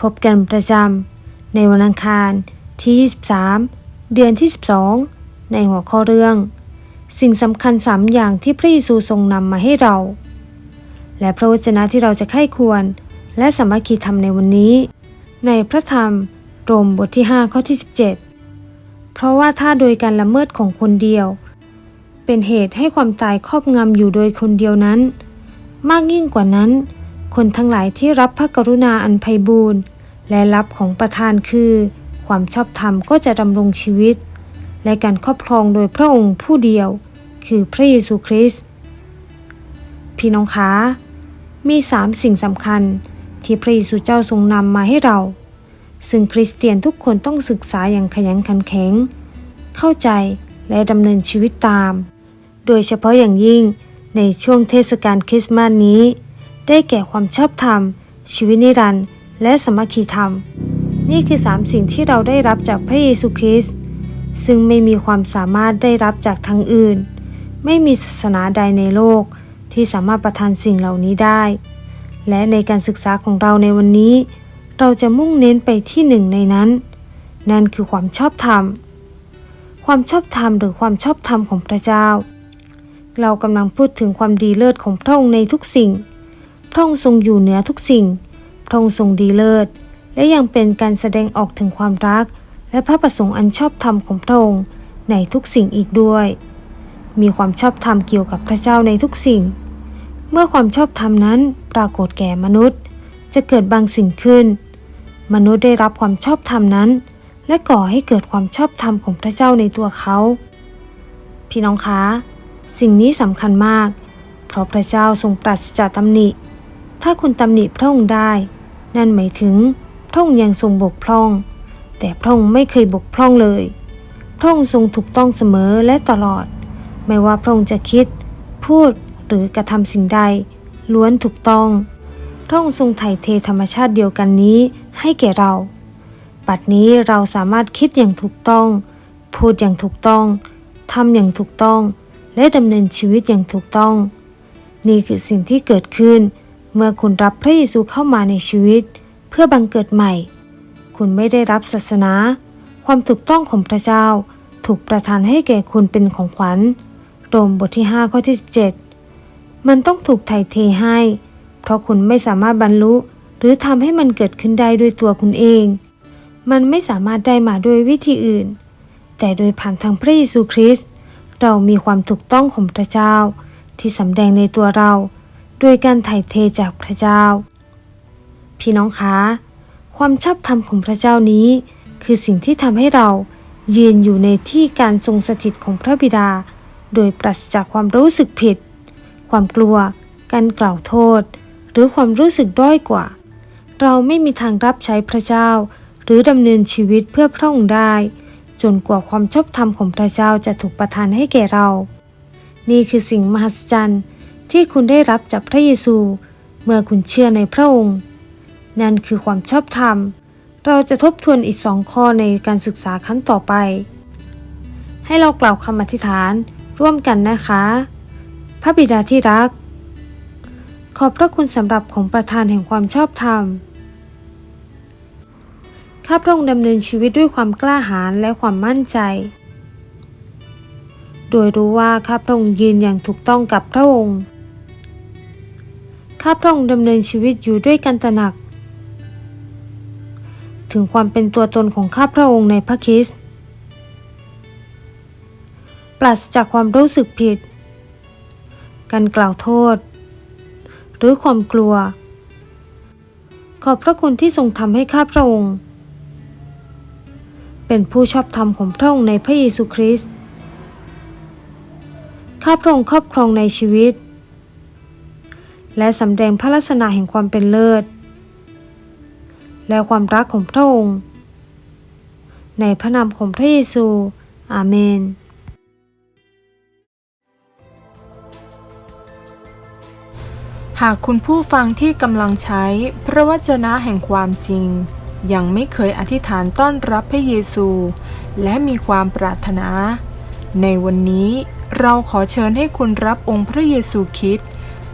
พบกันประจำในวันอังคารที่ 23 เดือนที่ 12 ในหัวข้อเรื่อง สิ่งสำคัญสามอย่างที่พระเยซูทรงนำมาให้เรา และพระวจนะที่เราจะไข้ควร และสามัคคีธรรมในวันนี้ ในพระธรรมโรมบทที่ 5 ข้อที่ 17 เพราะว่าถ้าโดยการละเมิดของคนเดียว เป็นเหตุให้ความตายครอบงำอยู่โดยคนเดียวนั้น มากยิ่งกว่านั้น คนทั้งหลายที่รับพระกรุณาอันไพบูรณ์และรับของประทานคือ ความชอบธรรมก็จะดำรงชีวิต และการครอบครองโดยพระองค์ผู้เดียว คือพระเยซูคริสต์พี่น้องคะมีสามสิ่งสำคัญที่พระเยซูเจ้าทรงนำมาให้เรา ซึ่งคริสเตียนทุกคนต้องศึกษาอย่างขยันขันแข็ง เข้าใจและดำเนินชีวิตตาม โดยเฉพาะอย่างยิ่งในช่วงเทศกาลคริสต์มาสนี้ ได้แก่ความชอบธรรม ชีวิตนิรันดร์และสมัคคีธรรม นี่คือสามสิ่งที่เราได้รับจากพระเยซูคริสต์ซึ่งไม่มีความสามารถได้รับจากทางอื่น ไม่มีศาสนาใดในโลกที่สามารถประทานสิ่งเหล่านี้ได้ และในการศึกษาของเราในวันนี้ เราจะมุ่งเน้นไปที่หนึ่งในนั้น นั่นคือความชอบธรรม ความชอบธรรมหรือความชอบธรรมของพระเจ้า เรากำลังพูดถึงความดีเลิศของพระองค์ในทุกสิ่ง พระองค์ทรงอยู่เหนือทุกสิ่ง พระองค์ทรงดีเลิศ และยังเป็นการแสดงออกถึงความรัก และพระประสงค์อันชอบธรรมของพระองค์ในทุกสิ่งอีกด้วย มีความชอบธรรมเกี่ยวกับพระเจ้าในทุกสิ่ง เมื่อความชอบธรรมนั้นปรากฏแก่มนุษย์ จะเกิดบางสิ่งขึ้น มนุษย์ได้รับความชอบธรรมนั้น และก่อให้เกิดความชอบธรรมของพระเจ้าในตัวเขา พี่น้องคะ สิ่งนี้สำคัญมาก เพราะพระเจ้าทรงปราศจากตำหนิ ถ้าคุณตำหนิพระองค์ได้ นั่นหมายถึงพระองค์ยังทรงบกพร่อง แต่พระองค์ไม่เคยบกพร่องเลย พระองค์ทรงถูกต้องเสมอและตลอด ไม่ว่าพระองค์จะคิด พูดหรือกระทำสิ่งใด ล้วนถูกต้อง พระองค์ทรงไถ่เทธรรมชาติเดียวกันนี้ให้แก่เรา ปัดนี้เราสามารถคิดอย่างถูกต้อง พูดอย่างถูกต้องทำอย่างถูกต้อง และดำเนินชีวิตอย่างถูกต้อง นี่คือสิ่งที่เกิดขึ้น เมื่อคุณรับพระเยซูเข้ามาในชีวิต เพื่อบังเกิดใหม่ คุณไม่ได้รับศาสนา ความถูกต้องของพระเจ้าถูกประทานให้แก่คุณเป็นของขวัญ โรมบทที่ 5 ข้อที่ 17 มันต้องถูกไถ่เทให้ เพราะคุณไม่สามารถบรรลุ หรือทำให้มันเกิดขึ้นได้ด้วยตัวคุณเอง มันไม่สามารถได้มาด้วยวิธีอื่น แต่โดยผ่านทางพระเยซูคริสต์เรามีความถูกต้องของพระเจ้า ที่สำแดงในตัวเรา โดยการไถ่เทจากพระเจ้า พี่น้องคะ ความชอบธรรมของพระเจ้านี้ คือสิ่งที่ทำให้เรายืนอยู่ในที่การทรงสถิตของพระบิดา โดยปราศจากความรู้สึกผิด ความกลัว การกล่าวโทษ หรือความรู้สึกด้อยกว่า เราไม่มีทางรับใช้พระเจ้า หรือดำเนินชีวิตเพื่อพระองค์ได้ จนกว่าความชอบธรรมของพระเจ้าจะถูกประทานให้แก่เรา นี่คือสิ่งมหัศจรรย์ ที่คุณได้รับจากพระเยซู เมื่อคุณเชื่อในพระองค์ นั่นคือความชอบธรรม เราจะทบทวนอีกสองข้อในการศึกษาครั้งต่อไป ให้เรากล่าวคำอธิษฐานร่วมกันนะคะ พระบิดาที่รัก ขอบพระคุณสำหรับของประทานแห่งความชอบธรรมข้าพระองค์ดำเนินชีวิตด้วยความกล้าหาญและความมั่นใจ โดยรู้ว่าข้าพระองค์ยืนอย่างถูกต้องกับพระองค์าพระองค์ดำเนินชีวิตอยู่ด้วยกันตระหนัก ถึงความเป็นตัวตนของข้าพระองค์ในพระคริสต์ปราศจากความรู้สึกผิด การกล่าวโทษ หรือความกลัว ขอบพระคุณที่ทรงทำให้ข้าพระองค์ เป็นผู้ชอบธรรมของพระองค์ในพระเยซูคริสต์ข้าพระองค์ครอบครองในชีวิต และสำแดงพระลักษณะแห่งความเป็นเลิศ และความรักของพระองค์ ในพระนามของพระเยซู อาเมนหากคุณผู้ฟังที่กำลังใช้พระวจนะแห่งความจริง ยังไม่เคยอธิษฐานต้อนรับพระเยซู และมีความปรารถนา ในวันนี้เราขอเชิญให้คุณรับองค์พระเยซูคริสต์